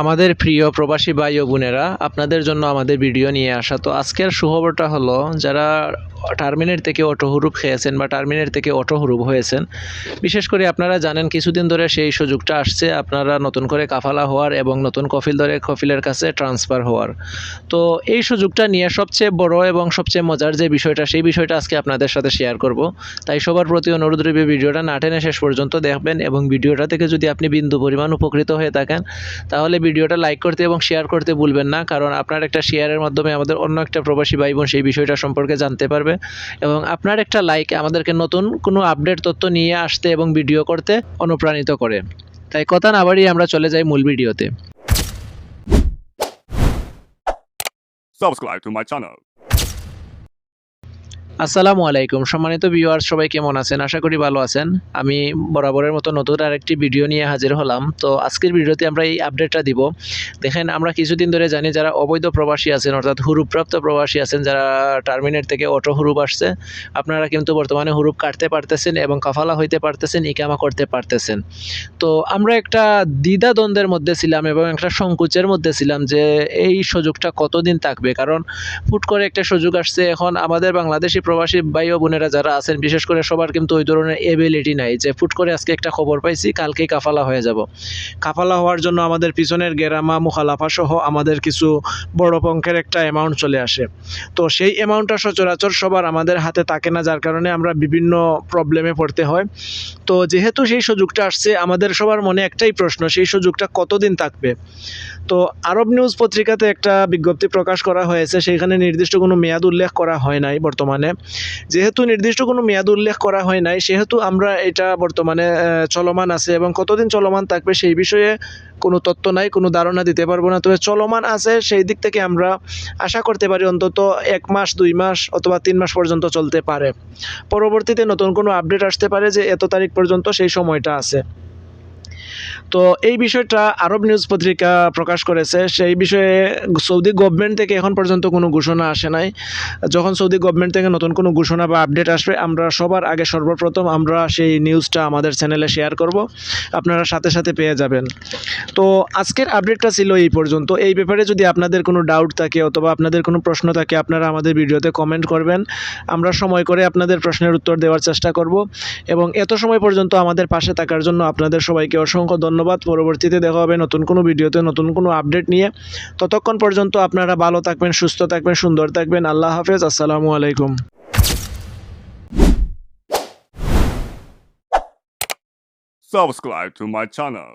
আমাদের প্রিয় প্রবাসী ভাই ও বোনেরা, আপনাদের জন্য আমাদের ভিডিও নিয়ে আসা। তো আজকের সুখবরটা হলো, যারা টার্মিনেট থেকে অটো হুরুপ খেয়েছেন বা টার্মিনেট থেকে অটো হুরুপ হয়েছেন। বিশেষ করে আপনারা জানেন কিছুদিন ধরে সেই সুযোগটা আসছে, আপনারা নতুন করে কাফালা হওয়ার এবং নতুন কফিল ধরে কফিলের কাছে ট্রান্সফার হওয়ার। তো এই সুযোগটা নিয়ে সবচেয়ে বড় এবং সবচেয়ে মজার যে বিষয়টা, সেই বিষয়টা আজকে আপনাদের সাথে শেয়ার করব। তাই সবার প্রতি অনুরোধ রইবে ভিডিওটা না টেনে শেষ পর্যন্ত দেখবেন এবং ভিডিওটা থেকে যদি আপনি বিন্দু পরিমাণ উপকৃত হয়ে থাকেন, তাহলে ভিডিওটা লাইক করতে এবং শেয়ার করতে ভুলবেন না, কারণ আপনার একটা শেয়ারের মাধ্যমে আমাদের অন্য একটা প্রবাসী ভাই বোন সেই বিষয়টা সম্পর্কে জানতে পারবে। এবং আপনার একটা লাইক আমাদেরকে নতুন কোনো আপডেট তথ্য নিয়ে আসতে এবং ভিডিও করতে অনুপ্রাণিত করে তাই কথা না বাড়িয়ে আমরা চলে যাই মূল ভিডিওতে. আসসালামু আলাইকুম। সম্মানিত ভিউয়ার্স সবাই কেমন আছেন? আশা করি ভালো আছেন। আমি বরাবরের মতো নতুন আরেকটি ভিডিও নিয়ে হাজির হলাম। তো আজকের ভিডিওতে আমরা এই আপডেটটা দিব। দেখেন, আমরা কিছুদিন ধরে জানি যারা অবৈধ প্রবাসী আছেন, অর্থাৎ হুরুপপ্রাপ্ত প্রবাসী আছেন, যারা টার্মিনেট থেকে অটো হুরুপ আসছে, আপনারা কিন্তু বর্তমানে হুরুপ কাটতে পারতেছেন এবং কাফালা হইতে পারতেছেন, ইকামা করতে পারতেছেন। তো আমরা একটা দ্বিধা দ্বন্দ্বের মধ্যে ছিলাম এবং একটা সংকোচের মধ্যে ছিলাম যে এই সুযোগটা কতদিন থাকবে? কারণ ফুট করে একটা সুযোগ আসছে, এখন আমাদের বাংলাদেশি প্রবাসী ভাই ও বোনেরা যারা আছেন, বিশেষ করে সবার কিন্তু ওই ধরনের এবিলিটি নাই যে, ফুট করে আজকে একটা খবর পাইছি, কালকেই কাফালা হয়ে যাব। কাফালা হওয়ার জন্য আমাদের পিছনের গেরামা, মুখালাফা সহ আমাদের কিছু বড় পঙ্কের একটা অ্যামাউন্ট চলে আসে। তো সেই অ্যামাউন্টটা সচরাচর সবার আমাদের হাতে থাকে না, যার কারণে আমরা বিভিন্ন প্রবলেমে পড়তে হয়। তো যেহেতু সেই সুযোগটা আসছে, আমাদের সবার মনে একটাই প্রশ্ন, সেই সুযোগটা কতদিন থাকবে? তো আরব নিউজ পত্রিকাতে একটা বিজ্ঞপ্তি প্রকাশ করা হয়েছে সেখানে নির্দিষ্ট কোনো মেয়াদ উল্লেখ করা হয় নাই বর্তমানে। যেহেতু নির্দিষ্ট কোনো মেয়াদ উল্লেখ করা হয় নাই, সেহেতু আমরা এটা বর্তমানে চলমান আছে এবং কতদিন চলমান থাকবে সেই বিষয়ে কোনো তথ্য নাই, কোনো ধারণা দিতে পারব না। তবে চলমান আছে, সেই দিক থেকে আমরা আশা করতে পারি অন্তত এক মাস, দুই মাস অথবা তিন মাস পর্যন্ত চলতে পারে। পরবর্তীতে নতুন কোনো আপডেট আসতে পারে যে এত তারিখ পর্যন্ত সেই সময়টা আছে। তো এই বিষয়টা আরব নিউজ পত্রিকা প্রকাশ করেছে। সেই বিষয়ে সৌদি গভর্নমেন্ট থেকে এখন পর্যন্ত কোনো ঘোষণা আসে নাই। যখন সৌদি গভর্নমেন্ট থেকে নতুন কোনো ঘোষণা বা আপডেট আসবে, আমরা সবার আগে সর্বপ্রথম আমরা সেই নিউজটা আমাদের চ্যানেলে শেয়ার করব। আপনারা সাথে সাথে পেয়ে যাবেন। তো আজকের আপডেটটা ছিল এই পর্যন্ত। এই ব্যাপারে যদি আপনাদের কোনো ডাউট থাকে অথবা আপনাদের কোনো প্রশ্ন থাকে, আপনারা আমাদের ভিডিওতে কমেন্ট করবেন। আমরা সময় করে আপনাদের প্রশ্নের উত্তর দেওয়ার চেষ্টা করব। এবং এত সময় পর্যন্ত আমাদের পাশে থাকার জন্য আপনাদের সবাইকে অসংখ্য ধন্যবাদ। পরবর্তীতে দেখা হবে নতুন কোনো ভিডিওতে, নতুন কোনো আপডেট নিয়ে। ততক্ষণ পর্যন্ত আপনারা ভালো থাকবেন, সুস্থ থাকবেন, সুন্দর থাকবেন। আল্লাহ হাফেজ, আসসালামু আলাইকুম। Subscribe to my channel.